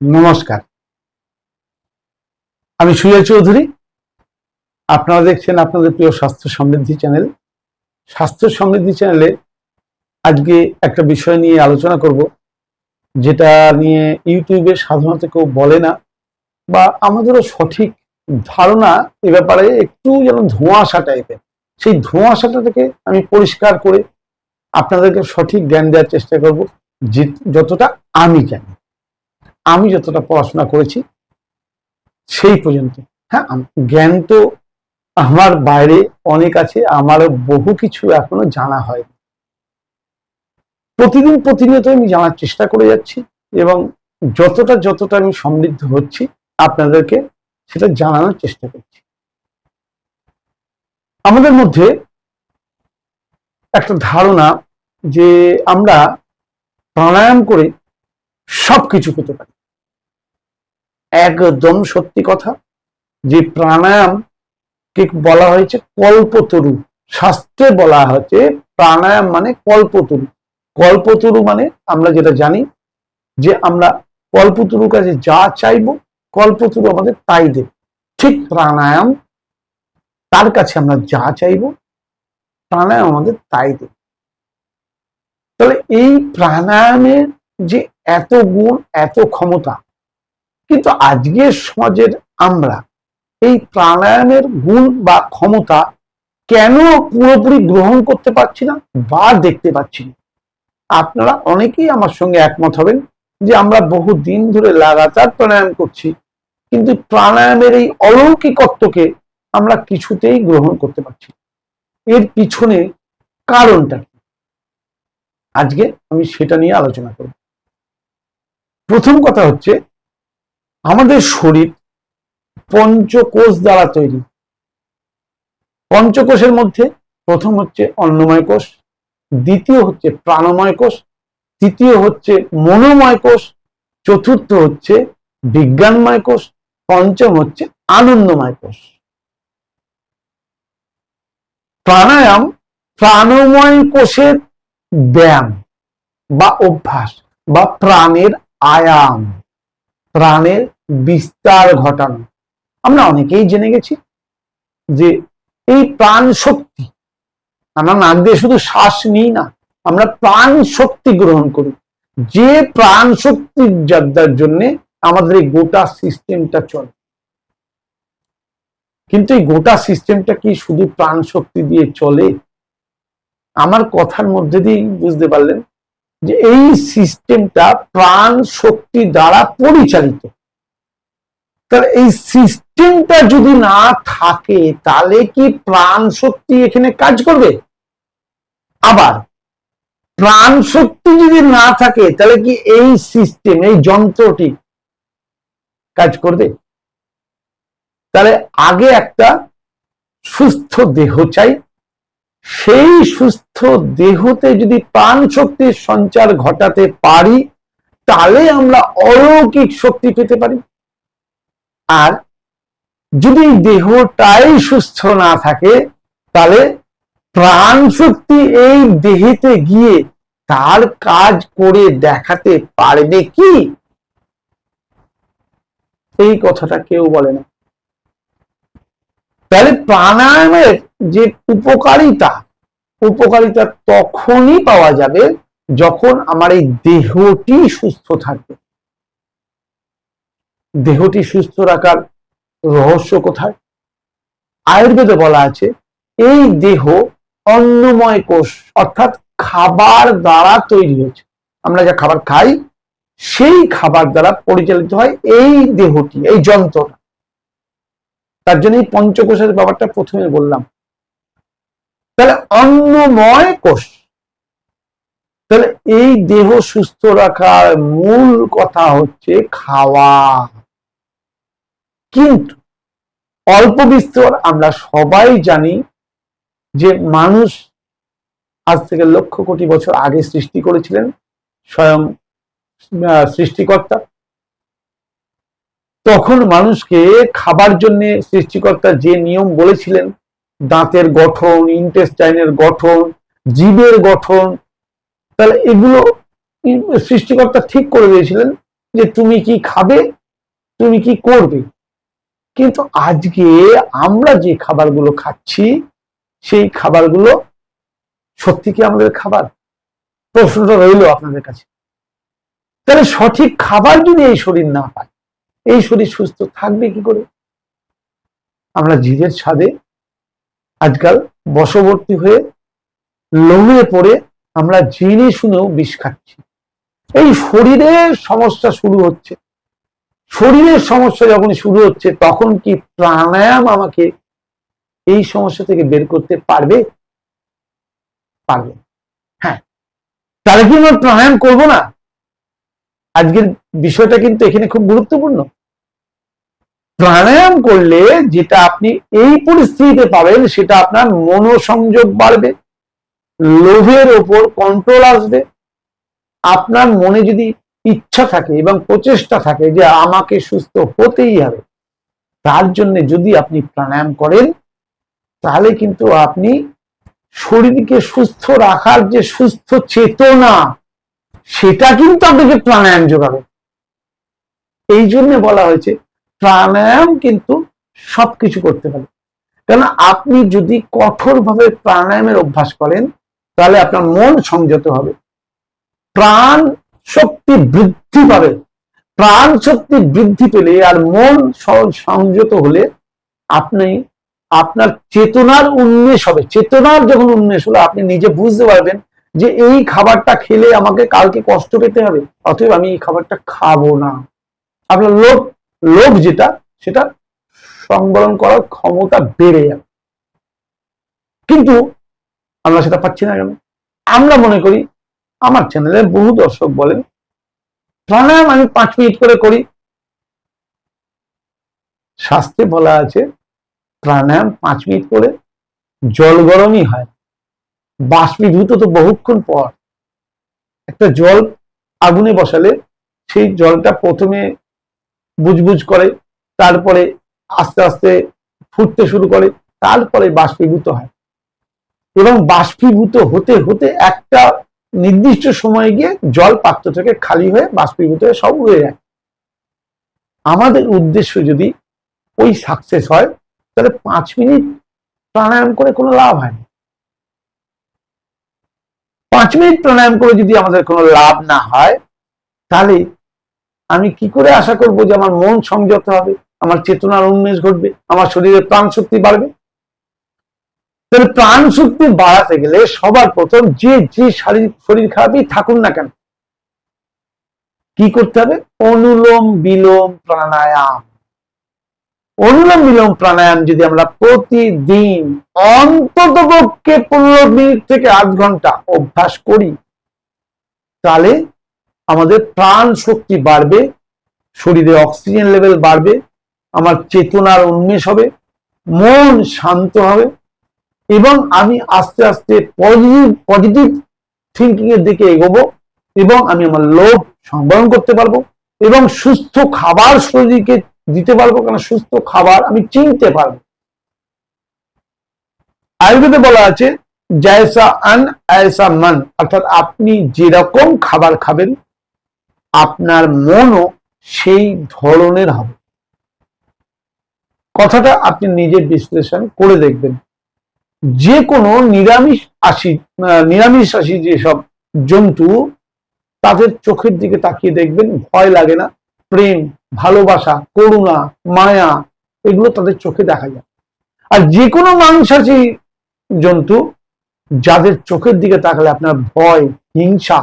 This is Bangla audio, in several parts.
নমস্কার। আমি সুজয় চৌধুরী। আপনারা দেখছেন আপনাদের প্রিয় স্বাস্থ্য সমৃদ্ধি চ্যানেল। স্বাস্থ্য সমৃদ্ধি চ্যানেলে আজকে একটা বিষয় নিয়ে আলোচনা করব, যেটা নিয়ে ইউটিউবে সাধারণত কেউ বলে না, বা আমাদেরও সঠিক ধারণা এ ব্যাপারে একটু যেন ধোঁয়াশা টাইপের। সেই ধোঁয়াশাটা থেকে আমি পরিষ্কার করে আপনাদেরকে সঠিক জ্ঞান দেওয়ার চেষ্টা করব যতটা আমি জানি। আমি যতটা পড়াশোনা করেছি, সেই পর্যন্ত। হ্যাঁ জ্ঞান তো আমার বাইরে অনেক আছে, আমারও বহু কিছু এখনও জানা হয়। প্রতিদিন প্রতিনিয়ত আমি জানার চেষ্টা করে যাচ্ছি এবং যতটা যতটা আমি সমৃদ্ধ হচ্ছি, আপনাদেরকে সেটা জানানোর চেষ্টা করছি। আমাদের মধ্যে একটা ধারণা যে আমরা প্রাণায়াম করে সবকিছু পেতে পারি। একদম সত্যি কথা যে প্রাণায়াম কে বলা হয়েছে কল্পতরু। শাস্ত্রে বলা হয়েছে প্রাণায়াম মানে কল্পতরু। কল্পতরু মানে আমরা যেটা জানি যে আমরা কল্পতরুর কাছে যা চাইব, কল্পতরু আমাদের তাই দেবে। ঠিক প্রাণায়াম তার কাছে আমরা যা চাইব, প্রাণায়াম আমাদের তাই দেবে। তাহলে এই প্রাণায়ামের যে এত গুণ, এত ক্ষমতা কিন্তু আজকের সমাজের আমরা এই প্রাণায়ামের গুণ বা ক্ষমতা কেন পুরোপুরি গ্রহণ করতে পারছি না বা দেখতে পাচ্ছি না? আপনারা অনেকেই আমার সঙ্গে একমত হবেন যে আমরা বহু দিন ধরে লাগাতার প্রাণায়াম করছি, কিন্তু প্রাণায়ামের এই অলৌকিকত্বকে আমরা কিছুতেই গ্রহণ করতে পারছি এর পিছনে কারণটা কি? আজকে আমি সেটা নিয়ে আলোচনা করব। প্রথম কথা হচ্ছে আমাদের শরীর পঞ্চকোষ দ্বারা তৈরি। পঞ্চকোষের মধ্যে প্রথম হচ্ছে অন্নময় কোষ, দ্বিতীয় হচ্ছে প্রাণময় কোষ, তৃতীয় হচ্ছে মনোময় কোষ, চতুর্থ হচ্ছে বিজ্ঞানময় কোষ, পঞ্চম হচ্ছে আনন্দময় কোষ। প্রাণায়াম প্রাণময় কোষের ব্যায়াম বা অভ্যাস বা প্রাণের আয়াম। প্রাণের বিস্তার ঘটানো। আমরা অনেকেই জেনে গেছি যে এই প্রাণ শক্তি, আমরা নাক দিয়ে শুধু শ্বাস নিই না, আমরা প্রাণ শক্তি গ্রহণ করি। যে প্রাণ শক্তির জন্য আমাদের এই গোটা সিস্টেমটা চলে। কিন্তু এই গোটা সিস্টেমটা কি শুধু প্রাণ শক্তি দিয়ে চলে? আমার কথার মধ্যে দিয়ে বুঝতে পারলেন যে এই সিস্টেমটা প্রাণ শক্তি দ্বারা পরিচালিত। তাহলে এই সিস্টেমটা যদি না থাকে, তাহলে কি প্রাণ শক্তি এখানে কাজ করবে? আবার, প্রাণ শক্তি যদি না থাকে, তাহলে কি এই সিস্টেম, এই যন্ত্রটি কাজ করবে? তাহলে আগে একটা সুস্থ দেহ চাই। সেই সুস্থ দেহতে যদি প্রাণ শক্তির সঞ্চার ঘটাতে পারি, তাহলে আমরা অলৌকিক শক্তি পেতে পারি। আর যদি দেহটাই সুস্থ না থাকে, তাহলে প্রাণ শক্তি এই দেহেতে গিয়ে তার কাজ করে দেখাতে পারবে কি? এই কথাটা কেউ বলে না। তাহলে প্রাণায়ামের যে উপকারিতা উপকারিতা তখনই পাওয়া যাবে যখন আমার এই দেহটি সুস্থ থাকবে। দেহটি সুস্থ রাখার রহস্য কোথায়? আয়ুর্বেদে বলা আছে, এই দেহ অন্নময় কোষ, অর্থাৎ খাবার দ্বারা তৈরি হয়েছে। আমরা যা খাবার খাই, সেই খাবার দ্বারা পরিচালিত হয় এই দেহটি, এই যন্ত্রটা। তার জন্য এই পঞ্চকোষের ব্যাপারটা প্রথমে বললাম। তাহলে অন্নময় কোষ, তাহলে এই দেহ সুস্থ রাখার মূল কথা হচ্ছে খাওয়া। কিন্তু অল্প বিস্তর আমরা সবাই জানি যে মানুষ আজ থেকে লক্ষ কোটি বছর আগে সৃষ্টি করেছিলেন স্বয়ং সৃষ্টিকর্তা। তখন মানুষকে খাবার জন্য সৃষ্টিকর্তা যে নিয়ম বলেছিলেন, দাঁতের গঠন ইন্টেস্টাইনের গঠন, জীবের গঠন, তাহলে এগুলো সৃষ্টিকর্তা ঠিক করে দিয়েছিলেন যে তুমি কি খাবে, তুমি কি করবে। কিন্তু আজকে আমরা যে খাবারগুলো খাচ্ছি, সেই খাবারগুলো সত্যি কি আমাদের খাবার? প্রশ্নটা রইল আপনাদের কাছে। তাহলে সঠিক খাবার যদি এই শরীর না পায়, এই শরীর সুস্থ থাকবে কি করে? আমরা জিদের ছাদে আজকাল বশবর্তী হয়ে লোভে পড়ে আমরা জেনে শুনেও বিষ খাচ্ছি। এই শরীরের সমস্যা শুরু হচ্ছে। শরীরের সমস্যা যখন শুরু হচ্ছে, তখন কি প্রাণায়াম আমাকে এই সমস্যা থেকে বের করতে পারবে? পারবে। হ্যাঁ। তাহলে কি আমরা প্রাণায়াম করব না? আজকের বিষয়টা কিন্তু এখানে খুব গুরুত্বপূর্ণ। প্রাণায়াম করলে যেটা আপনি এই পরিস্থিতিতে পাবেন, সেটা আপনার মনোসংযোগ বাড়বে, লোভের ওপর কন্ট্রোল আসবে। আপনার মনে যদি ইচ্ছা থাকে এবং প্রচেষ্টা থাকে যে আমাকে সুস্থ হতেই হবে। তার জন্য যদি আপনি প্রাণায়াম করেন, তাহলে কিন্তু আপনি শরীরকে সুস্থ রাখার যে সুস্থ চেতনা, সেটা কিন্তু আপনাকে প্রাণায়াম যোগাবে। এই জন্য বলা হয়েছে, প্রাণায়াম কিন্তু সবকিছু করতে পারে। কেন আপনি যদি কঠোরভাবে প্রাণায়ামের অভ্যাস করেন, তাহলে আপনার মন সংযত হবে। প্রাণ শক্তি বৃদ্ধি পাবে। প্রাণ শক্তি বৃদ্ধি পেলে আর মন সংযত হলে আপনি, আপনার চেতনার উন্মেষ হবে। চেতনার যখন উন্মেষ হলো, আপনি নিজে বুঝতে পারবেন যে এই খাবারটা খেলে আমাকে কালকে কষ্ট পেতে হবে, অতএব আমি এই খাবারটা খাব না। আপনার লোভ লোভ যেটা, সেটা সংবরণ করার ক্ষমতা বেড়ে যাবে। কিন্তু আমরা সেটা পাচ্ছি না কেন? আমরা মনে করি আমার চ্যানেলে বহু দর্শক বলেন। প্রাণায়াম আমি পাঁচ মিনিট করে করি। শাস্ত্রে বলা আছে, প্রাণায়াম পাঁচ মিনিট করে জল গরমই হয়। বাষ্পীভূত তো বহুক্ষণ পর। একটা জল আগুনে বসালে সেই জলটা প্রথমে বুজবুজ করে, তারপরে আস্তে আস্তে ফুটতে শুরু করে, তারপরে বাষ্পীভূত হয়। এবং বাষ্পীভূত হতে হতে একটা নির্দিষ্ট সময়ে গিয়ে জল পাত্র থেকে খালি হয়ে বাষ্পীভূত হয়ে সব উড়ে যায়। আমাদের উদ্দেশ্য যদি ওই সাকসেস হয়, তাহলে পাঁচ মিনিট প্রাণায়াম করে কোনো লাভ হয় পাঁচ মিনিট প্রাণায়াম করে যদি আমাদের কোনো লাভ না হয়, তাহলে আমি কি করে আশা করব যে আমার মন সংযত হবে, আমার চেতনার উন্মেষ ঘটবে, আমার শরীরে প্রাণ শক্তি বাড়বে? তাহলে প্রাণ শক্তি বাড়াতে গেলে সবার প্রথম যে যে শারীরিক, শরীর খারাপই থাকুন না কেন? কি করতে হবে? অনুলোম বিলোম প্রাণায়াম। অনুলোম বিলোম প্রাণায়াম যদি আমরা প্রতিদিন অন্তত পক্ষে পনেরো মিনিট থেকে আধ ঘণ্টা অভ্যাস করি, তাহলে আমাদের প্রাণ শক্তি বাড়বে, শরীরে অক্সিজেন লেভেল বাড়বে, আমার চেতনার উন্মেষ হবে, মন শান্ত হবে এবং আমি আস্তে আস্তে পজিটিভ পজিটিভ থিঙ্কিং এর দিকে এগোবো এবং আমি আমার লোভ সংবরণ করতে পারব এবং সুস্থ খাবার শরীরকে দিতে পারব কারণ সুস্থ খাবার আমি চিনতে পারব। আয়ুর্বেদে বলা আছে, জয়সা আন, আয়সা মান। অর্থাৎ আপনি যেরকম খাবার খাবেন, আপনার মনও সেই ধরনের হবে। কথাটা আপনি নিজে বিশ্লেষণ করে দেখবেন। যে কোনো নিরামিষ আসি নিরামিষ আসি যেসব জন্তু, তাদের চোখের দিকে তাকিয়ে দেখবেন ভয় লাগে না। প্রেম, ভালোবাসা, করুণা, মায়া, এগুলো তাদের চোখে দেখা যায়। আর যে কোনো মাংসাশী জন্তু, যাদের চোখের দিকে তাকালে আপনার ভয়, হিংসা,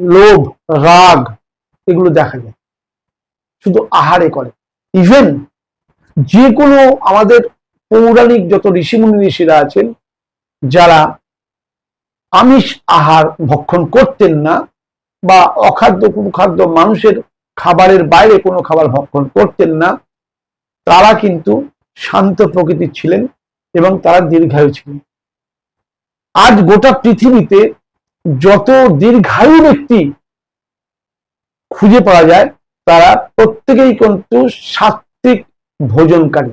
লোভ, রাগ, এগুলো দেখা যায়। শুধু আহারে করে। ইভেন যে কোনো আমাদের পৌরাণিক যত ঋষিমুনি ঋষিরা আছেন, যারা আমিষ আহার ভক্ষণ করতেন না বা অখাদ্য খাদ্য মানুষের খাবারের বাইরে কোনো খাবার ভক্ষণ করতেন না, তারা কিন্তু শান্ত প্রকৃতির ছিলেন এবং তারা দীর্ঘায়ু ছিলেন। আজ গোটা পৃথিবীতে যত দীর্ঘায়ু ব্যক্তি খুঁজে পাওয়া যায়, তারা প্রত্যেকেই কিন্তু সাত্বিক ভোজনকারী।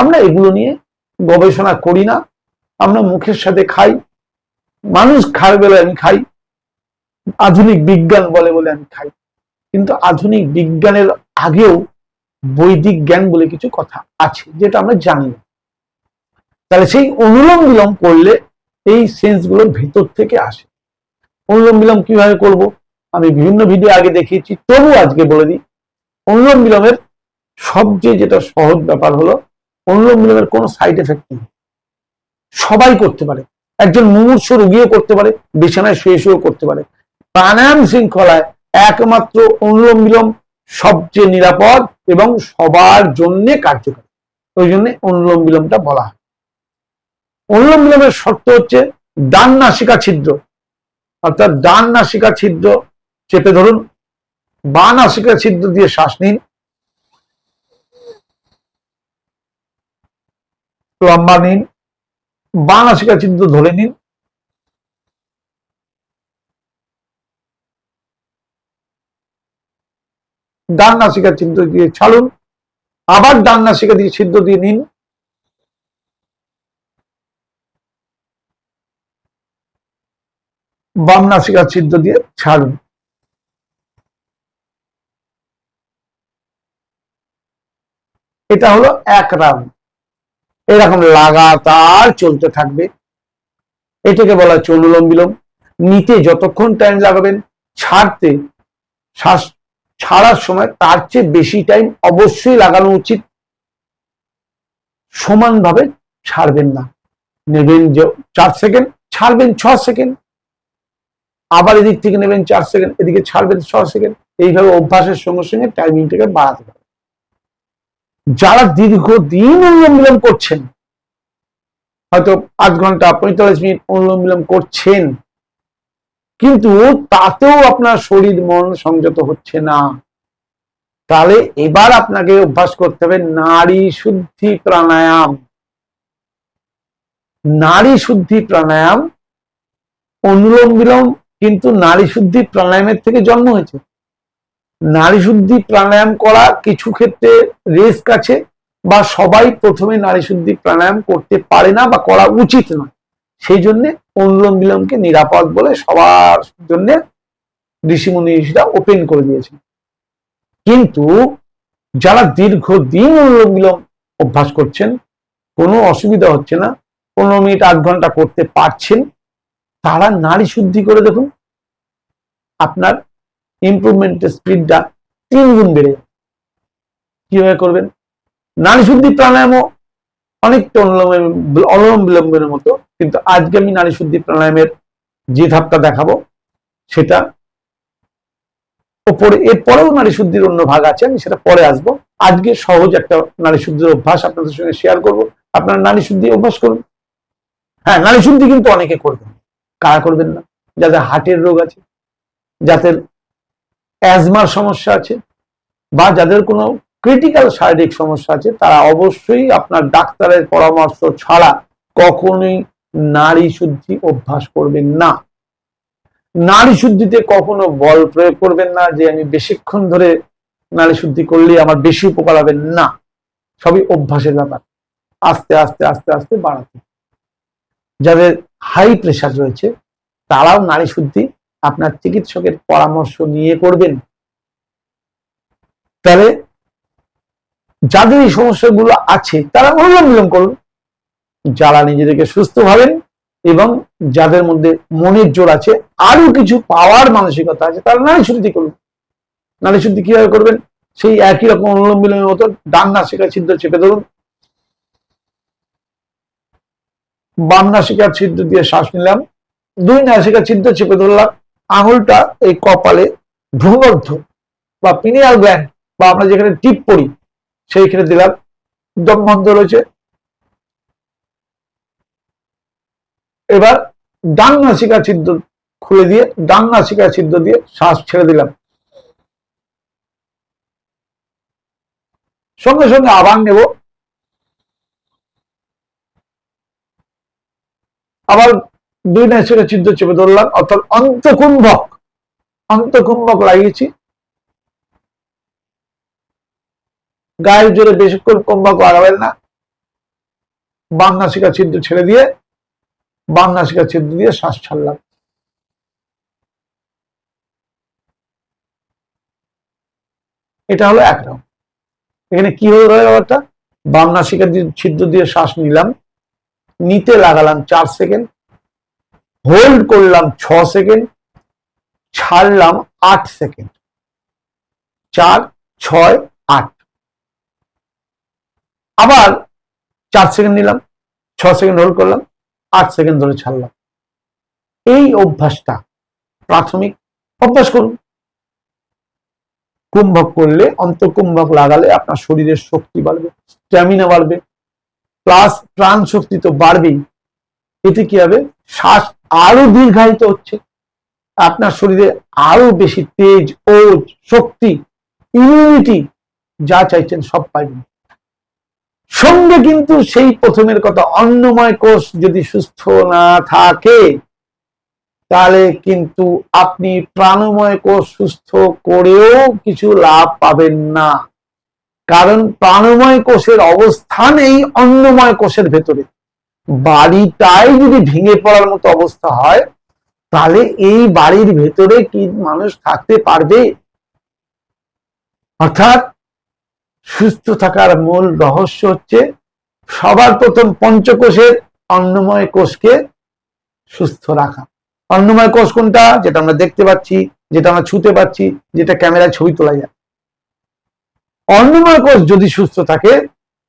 আমরা এগুলো নিয়ে গবেষণা করি না। আমরা মুখের সাথে খাই। মানুষ খায় বলে আমি খাই। আধুনিক বিজ্ঞান বলে বলে আমি খাই। কিন্তু আধুনিক বিজ্ঞানের আগেও বৈদিক জ্ঞান বলে কিছু কথা আছে, যেটা আমরা জানি না। তাহলে সেই অনুলোম বিলোম করলে এই সেন্সগুলো ভেতর থেকে আসে। অনুলোম বিলোম কীভাবে করব? আমি বিভিন্ন ভিডিও আগে দেখিয়েছি, তবু আজকে বলে দিই। অনুলোম বিলোমের সবচেয়ে যেটা সহজ ব্যাপার হলো অনুলোম বিলোমের কোনো সাইড এফেক্ট নেই। সবাই করতে পারে। একজন মুমূর্ষ রোগীও করতে পারে, বিছানায় শুয়ে শুয়েও করতে পারে। প্রাণায়াম শৃঙ্খলায় একমাত্র অনুলোম বিলোম সবচেয়ে নিরাপদ এবং সবার জন্যে কার্যকরী। ওই জন্য অনুলোম বিলোমটা বলা হয়। অনুলোম বিলোমের শর্ত হচ্ছে ডান নাসিকা ছিদ্র। অর্থাৎ ডান নাসিকা ছিদ্র চেপে ধরুন, বা নাসিকা ছিদ্র দিয়ে শ্বাস নিন লম্বা নিন বা নাসিকা ছিদ্র ধরে নিন। ডান নাসিকা ছিদ্র দিয়ে ছাড়ুন, আবার ডান নাসিকা দিয়ে ছিদ্র দিয়ে নিন। বাম নাসিকা ছিদ্র দিয়ে ছাড়ুন। এটা হলো এক রাউন্ড। এরকম লাগাতার চলতে থাকবে। এটাকে বলা হচ্ছে অনুলোম বিলোম। নিতে যতক্ষণ টাইম লাগাবেন, ছাড়তে, শ্বাস ছাড়ার সময় তার চেয়ে বেশি টাইম অবশ্যই লাগানো উচিত। সমানভাবে ছাড়বেন না। নেবেন চার সেকেন্ড ছাড়বেন ছ সেকেন্ড আবার এদিক থেকে নেবেন চার সেকেন্ড এদিকে ছাড়বেন ছ সেকেন্ড এইভাবে অভ্যাসের সঙ্গে সঙ্গে টাইমিংটাকে বাড়াতে পারবেন যারা দীর্ঘদিন অনুলোম বিলোম করছেন, হয়তো আধ ঘণ্টা, পঁয়তাল্লিশ মিনিট অনুলোম বিলোম করছেন, কিন্তু তাতেও আপনার শরীর, মন সংযত হচ্ছে না। তাহলে এবার আপনাকে অভ্যাস করতে হবে নারী শুদ্ধি প্রাণায়াম। নারী শুদ্ধি প্রাণায়াম অনুলোম বিলোম কিন্তু নারী শুদ্ধি প্রাণায়ামের থেকে জন্ম হয়েছে। নারী শুদ্ধি প্রাণায়াম করা কিছু ক্ষেত্রে রিস্ক আছে বা সবাই প্রথমে নারী শুদ্ধি প্রাণায়াম করতে পারে না বা করা উচিত নয়। সেই জন্য অনুলোম বিলোমকে নিরাপদ বলে সবার জন্য ঋষিমুনি ঋষিরা ওপেন করে দিয়েছে কিন্তু যারা দীর্ঘদিন অনুলোম বিলোম অভ্যাস করছেন, কোনো অসুবিধা হচ্ছে না, পনেরো মিনিট আধ ঘণ্টা করতে পারছেন, তারা নারী শুদ্ধি করে দেখুন। আপনার ইমপ্রুভমেন্টের স্পিডটা তিন গুণ বেড়ে। কীভাবে করবেন? নারী শুদ্ধি প্রাণায়ামও অনেকটা অনুলোম বিলম্বের মতো, কিন্তু আজকে আমি নারী শুদ্ধি প্রাণায়ামের যে ধাপটা দেখাবো, সেটা ওপরে, এরপরেও নারী শুদ্ধির অন্য ভাগ আছে, আমি সেটা পরে আসব। আজকে সহজ একটা নারী শুদ্ধির অভ্যাস আপনাদের সঙ্গে শেয়ার করব। আপনারা নারী শুদ্ধি অভ্যাস করুন। হ্যাঁ নারী শুদ্ধি কিন্তু অনেকে করবেন কারা করবেন না? যাদের হার্টের রোগ আছে, যাদের অ্যাজমার সমস্যা আছে বা যাদের কোনো ক্রিটিক্যাল শারীরিক সমস্যা আছে, তারা অবশ্যই আপনার ডাক্তারের পরামর্শ ছাড়া কখনোই নারী শুদ্ধি অভ্যাস করবেন না। নারী শুদ্ধিতে কখনো বল প্রয়োগ করবেন না যে আমি বেশিক্ষণ ধরে নারী শুদ্ধি করলে আমার বেশি উপকার হবে, না। সবই অভ্যাসের ব্যাপার। আস্তে আস্তে আস্তে আস্তে বাড়াতে। যাদের হাই প্রেশার রয়েছে, তারাও নারী শুদ্ধি আপনার চিকিৎসকের পরামর্শ নিয়ে করবেন। তাহলে যাদের এই সমস্যাগুলো আছে, তারা অনুলোম বিলোম করুন। যারা নিজেদেরকে সুস্থ ভাবেন এবং যাদের মধ্যে মনের জোর আছে আরও কিছু পাওয়ার মানসিকতা আছে, তারা নারী শুদ্ধি করুন। নারী শুদ্ধি কীভাবে করবেন? সেই একই রকম অনুলোম বিলোমের মতো ডান নাসিকা ছিদ্র চেপে ধরুন। বাম নাসিকার ছিদ্র দিয়ে শ্বাস নিলাম। দুই নাসিকা ছিদ্র চেপে ধরলাম। আঙুলটা এই কপালে ভ্রূমধ্য বা পিনিয়াল গ্ল্যান্ড বা আমরা যেখানে টিপ পড়ি, সেইখানে দিলাম দম বন্ধ রয়েছে। এবার ডান নাসিকা ছিদ্র খুলে দিয়ে, ডান নাসিকা ছিদ্র দিয়ে শ্বাস ছেড়ে দিলাম। সঙ্গে সঙ্গে আবার নেব। আবার দুই নাসিকা ছিদ্র চেপে ধরলাম, অর্থাৎ অন্তকুম্ভক। অন্তকুম্ভক লাগিয়েছি। গায়ের জোরে বেশিক্ষণ কুম্ভক লাগাবেন না। বাম নাসিকা ছিদ্র ছেড়ে দিয়ে, বাম নাসিকা ছিদ্র দিয়ে শ্বাস ছাড়লাম। এটা হলো এক রাউন্ড এখানে কি হলো ব্যাপারটা? বাম নাসিকা ছিদ্র দিয়ে শ্বাস নিলাম। নিতে লাগালাম চার সেকেন্ড। হোল্ড করলাম ছ সেকেন্ড ছাড়লাম আট সেকেন্ড চার, ছয়, আট। আবার চার সেকেন্ড নিলাম, ছ সেকেন্ড হোল্ড করলাম, আট সেকেন্ড ধরে ছাড়লাম। এই অভ্যাসটা প্রাথমিক অভ্যাস করুন। কুম্ভক করলে, অন্তকুম্ভক লাগালে আপনার শরীরের শক্তি বাড়বে স্ট্যামিনা বাড়বে প্লাস প্রাণ শক্তি তো বাড়বেই। এতে কি হবে? শ্বাস আরও দীর্ঘায়িত হচ্ছে। আপনার শরীরে আরও বেশি তেজ, ওজ, শক্তি ইমিউনিটি যা চাইছেন সব পাইবেন। সঙ্গে কিন্তু সেই প্রথমের কথা, অন্নময় কোষ যদি সুস্থ না থাকে, তাহলে কিন্তু আপনি প্রাণময় কোষ সুস্থ করেও কিছু লাভ পাবেন না। কারণ প্রাণময় কোষের অবস্থান এই অন্নময় কোষের ভেতরে। বাড়িটাই যদি ভেঙে পড়ার মতো অবস্থা হয়, তাহলে এই বাড়ির ভেতরে কি মানুষ থাকতে পারবে? অর্থাৎ সুস্থ থাকার মূল রহস্য হচ্ছে সবার প্রথম পঞ্চকোষের অন্নময় কোষকে সুস্থ রাখা। অন্নময় কোষ কোনটা? যেটা আমরা দেখতে পাচ্ছি, যেটা আমরা ছুতে পাচ্ছি, যেটা ক্যামেরায় ছবি তোলা যায়। অন্নময় কোষ যদি সুস্থ থাকে,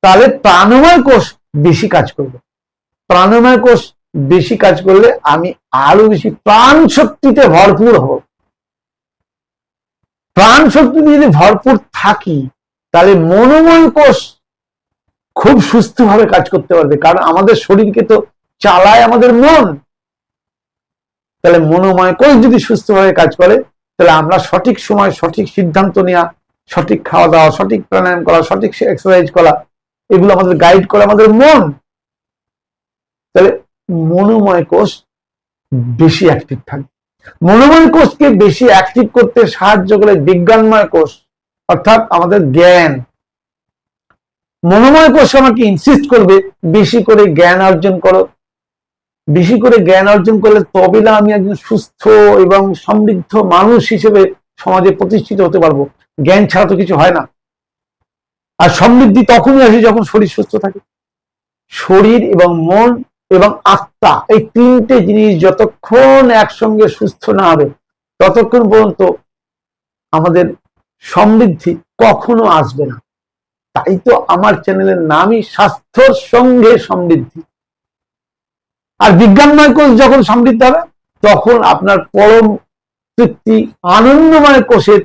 তাহলে প্রাণময় কোষ বেশি কাজ করবে। প্রাণময় কোষ বেশি কাজ করলে আমি আরও বেশি প্রাণ শক্তিতে ভরপুর হব। প্রাণ শক্তিতে যদি ভরপুর থাকি, তাহলে মনোময় কোষ খুব সুস্থভাবে কাজ করতে পারবে, কারণ আমাদের শরীরকে তো চালায় আমাদের মন। তাহলে মনোময় কোষ যদি সুস্থভাবে কাজ করে, তাহলে আমরা সঠিক সময় সঠিক সিদ্ধান্ত নেওয়া সঠিক খাওয়া দাওয়া, সঠিক প্রাণায়াম করা, সঠিক এক্সারসাইজ করা, এগুলো আমাদের গাইড করে আমাদের মন। তাহলে মনোময় কোষ বেশি অ্যাক্টিভ থাকবে মনোময় কোষকে বেশি অ্যাক্টিভ করতে সাহায্য করে বিজ্ঞানময় কোষ, অর্থাৎ আমাদের জ্ঞান। মনোময় কোষ আমাকে ইনসিস্ট করবে, বেশি করে জ্ঞান অর্জন করো। বেশি করে জ্ঞান অর্জন করলে তবে না আমি একজন সুস্থ এবং সমৃদ্ধ মানুষ হিসেবে সমাজে প্রতিষ্ঠিত হতে পারব। জ্ঞান ছাড়া তো কিছু হয় না। আর সমৃদ্ধি তখনই আসে যখন শরীর সুস্থ থাকে। শরীর এবং মন এবং আত্মা, এই তিনটে জিনিস যতক্ষণ একসঙ্গে সুস্থ না হবে, ততক্ষণ পর্যন্ত আমাদের সমৃদ্ধি কখনো আসবে না। তাই তো আমার চ্যানেলের নামই স্বাস্থ্যর সঙ্গে সমৃদ্ধি। আর বিজ্ঞানময় কোষ যখন সমৃদ্ধ হবে, তখন আপনার পরম তৃপ্তি, আনন্দময় কোষের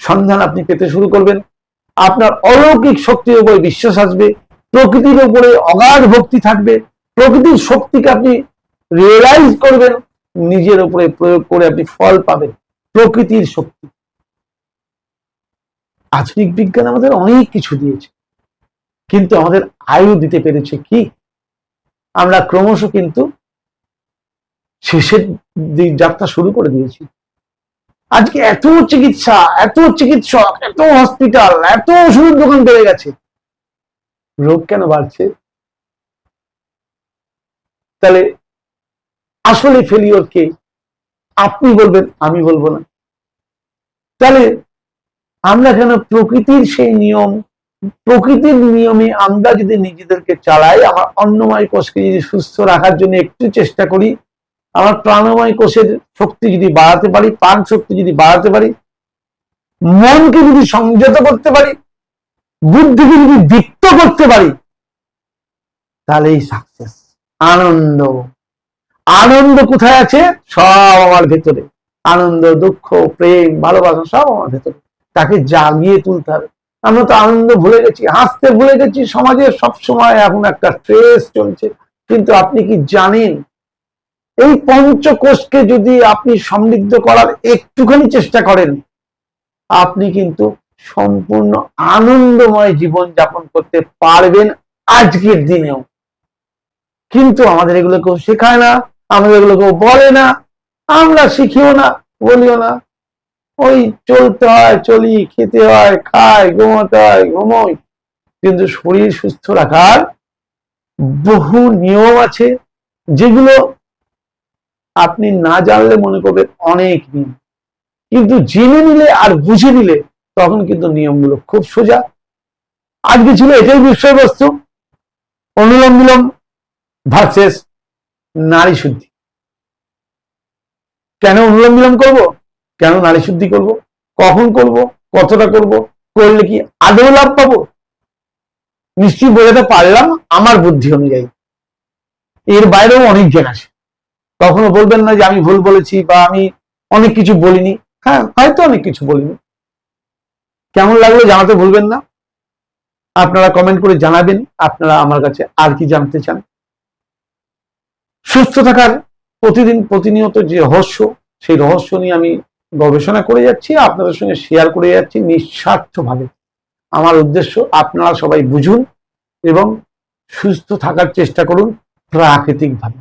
সন্ধান আপনি পেতে শুরু করবেন। আপনার অলৌকিক শক্তির উপরে বিশ্বাস আসবে, প্রকৃতির উপরে অগাধ ভক্তি থাকবে প্রকৃতির শক্তিকে আপনি রিয়েলাইজ করবেন, নিজের উপরে প্রয়োগ করে আপনি ফল পাবেন, প্রকৃতির শক্তি। আধুনিক বিজ্ঞান আমাদের অনেক কিছু দিয়েছে, কিন্তু আমাদের আয়ু দিতে পেরেছে কি? আমরা ক্রমশ কিন্তু শেষের যাত্রা শুরু করে দিয়েছি। আজকে এত চিকিৎসা, এত চিকিৎসক, এত হসপিটাল এত ওষুধের দোকান বেড়ে গেছে। রোগ কেন বাড়ছে? তাহলে আসলে ফেলিওর কে আপনি বলবেন, আমি বলব না। তাহলে আমরা কেন প্রকৃতির সেই নিয়ম, প্রকৃতির নিয়মে আমরা যদি নিজেদেরকে চালাই, আমার অন্নময় কোষকে যদি সুস্থ রাখার জন্য একটু চেষ্টা করি, আমার প্রাণময় কোষের শক্তি যদি বাড়াতে পারি, প্রাণ শক্তি যদি বাড়াতে পারি, মনকে যদি সংযত করতে পারি, বুদ্ধিকে যদি দীপ্ত করতে পারি তাহলেই সাকসেস আনন্দ। আনন্দ কোথায় আছে? সব আমার ভেতরে। আনন্দ, দুঃখ, প্রেম, ভালোবাসা সব আমার ভেতরে। তাকে জাগিয়ে তুলতে হবে। আমরা তো আনন্দ ভুলে গেছি, হাসতে ভুলে গেছি, সমাজে সব সময় এখন একটা স্ট্রেস চলছে। কিন্তু আপনি কি জানেন? এই পঞ্চকোষকে যদি আপনি সমৃদ্ধ করার একটুখানি চেষ্টা করেন, আপনি কিন্তু সম্পূর্ণ আনন্দময় জীবন যাপন করতে পারবেন আজকের দিনেও। কিন্তু আমাদের এগুলো কেউ শেখায় না, আমাদের এগুলো কেউ বলে না, আমরা শিখিও না, বলিও না। ওই চলতে হয়, চলি, খেতে হয় খায় ঘুমাতে হয়, ঘুমোই। কিন্তু শরীর সুস্থ রাখার বহু নিয়ম আছে, যেগুলো আপনি না জানলে মনে করবেন অনেক নিয়ম। কিন্তু জেনে নিলে আর বুঝে নিলে তখন কিন্তু নিয়মগুলো খুব সোজা। আজকে ছিল এটাই বিষয়বস্তু। অনুলোম বিলোম। ভার্সেস নারী শুদ্ধি। কেন অনুলোম বিলোম করব? কেন নারী শুদ্ধি করব? কখন করব? কতটা করব? করলে কি আদৌ লাভ পাবো? নিশ্চয়ই বোঝাতে পারলাম আমার বুদ্ধি অনুযায়ী। এর বাইরেও অনেক জ্ঞান আছে। কখনো বলবেন না যে আমি ভুল বলেছি বা আমি অনেক কিছু বলিনি। হ্যাঁ হয়তো অনেক কিছু বলিনি। কেমন লাগল জানাতে ভুলবেন না। আপনারা কমেন্ট করে জানাবেন। আপনারা আমার কাছে আর কি জানতে চান? সুস্থ থাকার প্রতিদিন প্রতিনিয়ত যে রহস্য, সেই রহস্য নিয়ে আমি গবেষণা করে যাচ্ছি, আপনাদের সঙ্গে শেয়ার করে যাচ্ছি নিঃস্বার্থভাবে। আমার উদ্দেশ্য, আপনারা সবাই বুঝুন এবং সুস্থ থাকার চেষ্টা করুন প্রাকৃতিকভাবে।